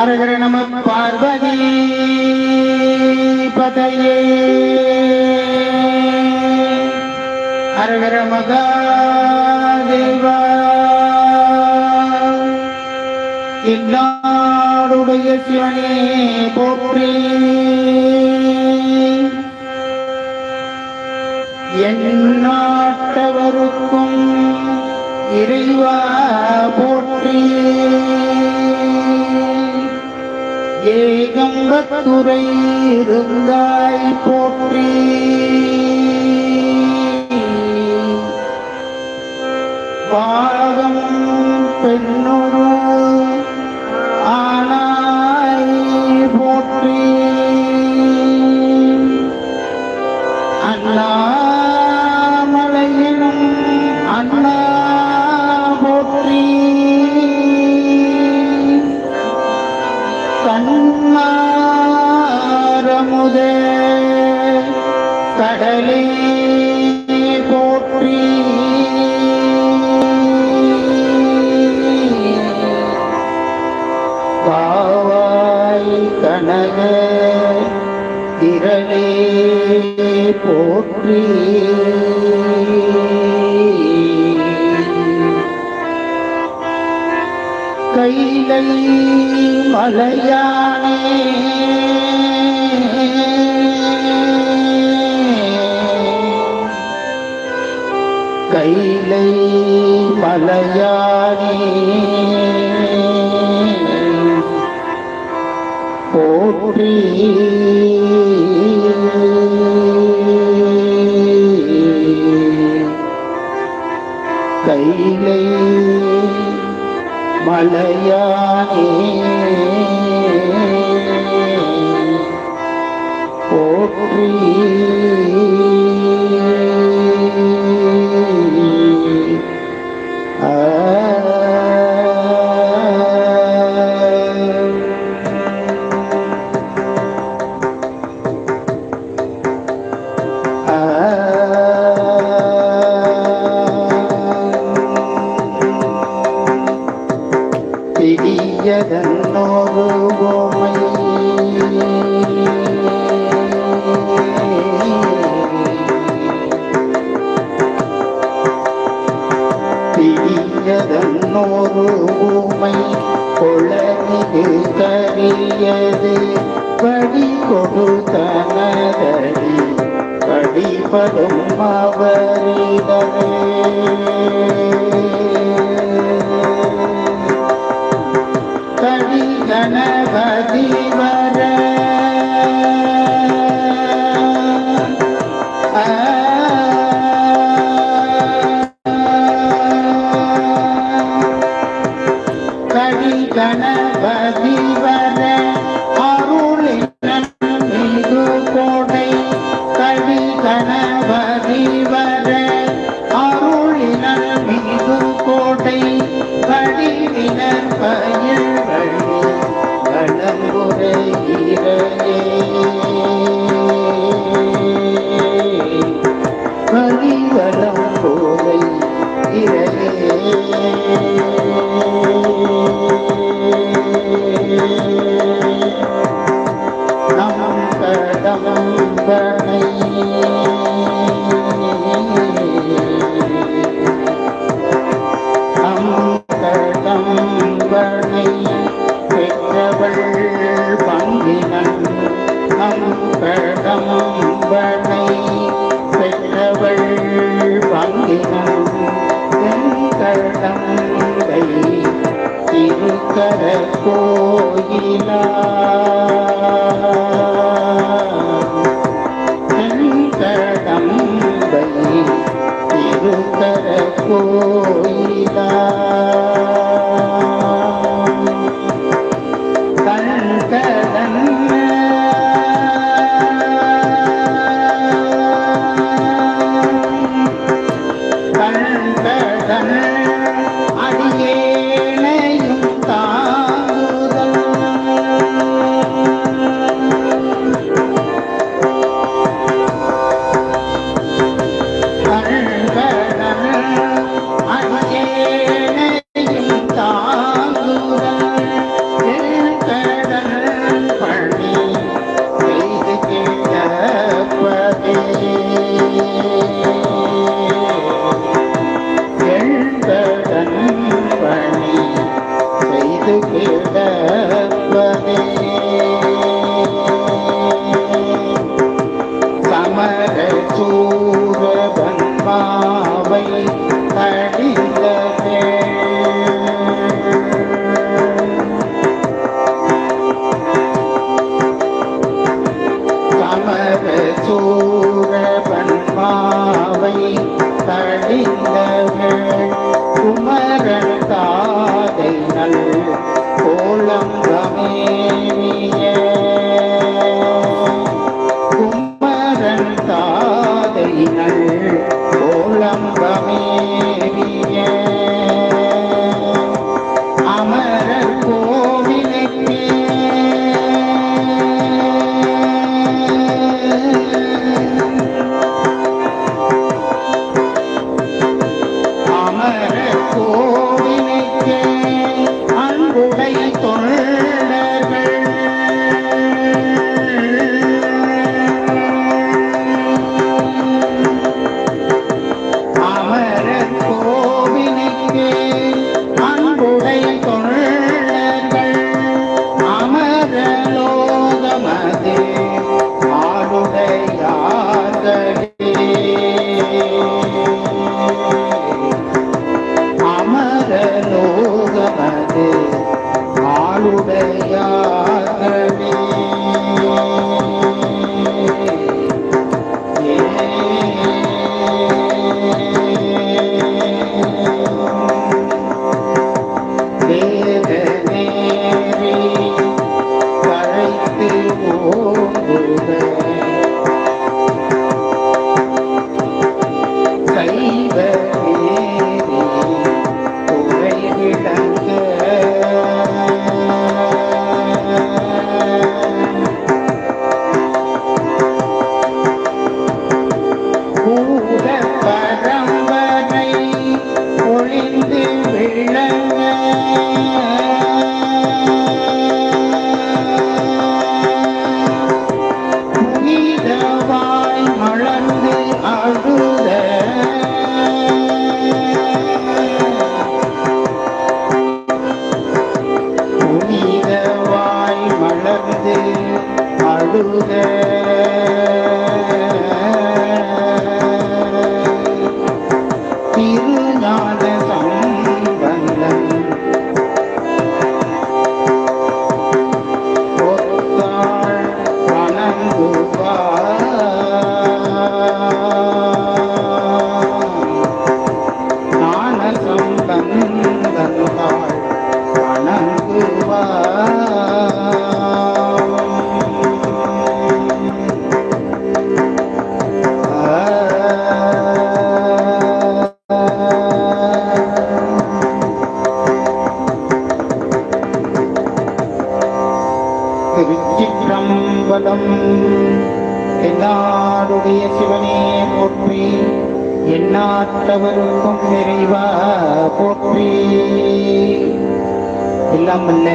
அரகர நம பார்வதி பதையே. அரகர மகாதேவா. இந்நாடுடைய சிவனே போற்றி. என் நாட்டவருக்கும் இறைவா போற்றி. ஏகம்பத்துரை இருந்தாய் போற்றி. கண்ணாரமுதே கடலே போற்றி. காவாய் கனக திரளே போற்றி. கைலை மலையானே. கைலை மலையானே. போற்றி மலையானே பிடியதன்னொரு ஊமை குளமிகு கரியது படி கொடுத்தனதடி படிப்படும் அவரிடமே. கணபதி வர. அவனை பெற்றவள் பங்கினம் திருக்கர கோயிலா. கோலம் ரமே திருச்சிற்றம்பலம். தென்னாடுடைய சிவனே போற்றி எண்ணாற்றவருக்கும் நிறைவா போற்றி. எல்லாம் அல்ல